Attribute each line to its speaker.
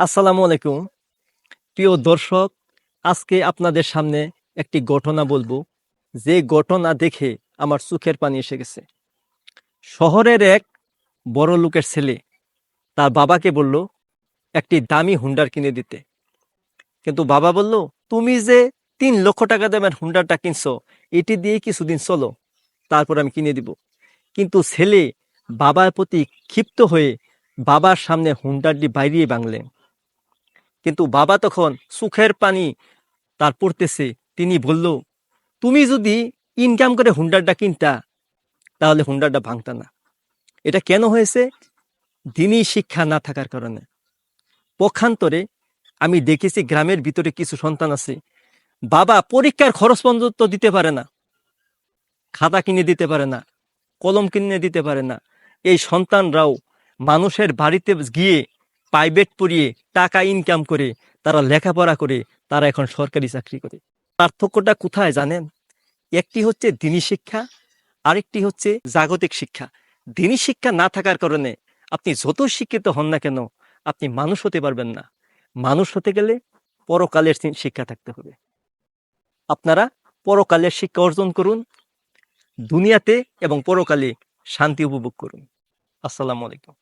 Speaker 1: আসসালামু আলাইকুম। প্রিয় দর্শক, আজকে আপনাদের সামনে একটি ঘটনা বলব। যে ঘটনা দেখে আমার চোখের পানি এসে গেছে। শহরের এক বড় লোকের ছেলে তার বাবাকে বলল, একটি দামি হুন্ডার কিনে দিতে। কিন্তু বাবা বলল, তুমি যে তিন লক্ষ টাকা দামের হুন্ডারটা কিনছো, এটি দিয়ে কিছুদিন চলো, তারপর আমি কিনে দিব। কিন্তু ছেলে বাবার প্রতি ক্ষিপ্ত হয়ে বাবার সামনে হুন্ডারটি বাইরিয়ে বাংলেন কিন্তু বাবা তখন সুখের পানি তার পড়তেছে। তিনি বলল, তুমি যদি ইনকাম করে হুন্ডারটা কিনতা, তাহলে হুন্ডারটা ভাঙতা না। এটা কেন হয়েছে? দিনই শিক্ষা না থাকার কারণে। পক্ষান্তরে আমি দেখেছি গ্রামের ভিতরে কিছু সন্তান আছে। বাবা পরীক্ষার খরচ পর্যন্ত দিতে পারে না, খাতা কিনে দিতে পারে না, কলম কিনে দিতে পারে না। এই সন্তানরাও মানুষের বাড়িতে গিয়ে প্রাইভেট পড়িয়ে টাকা ইনকাম করে, তারা লেখাপড়া করে, তারা এখন সরকারি চাকরি করে। পার্থক্যটা কোথায় জানেন? একটি হচ্ছে দিনী শিক্ষা, আরেকটি হচ্ছে জাগতিক শিক্ষা। দিনী শিক্ষা না থাকার কারণে আপনি যত শিক্ষিত হন না কেন, আপনি মানুষ হতে পারবেন না। মানুষ হতে গেলে পরকালের শিক্ষা থাকতে হবে। আপনারা পরকালের শিক্ষা অর্জন করুন, দুনিয়াতে এবং পরকালে শান্তি উপভোগ করুন। আসসালামু আলাইকুম।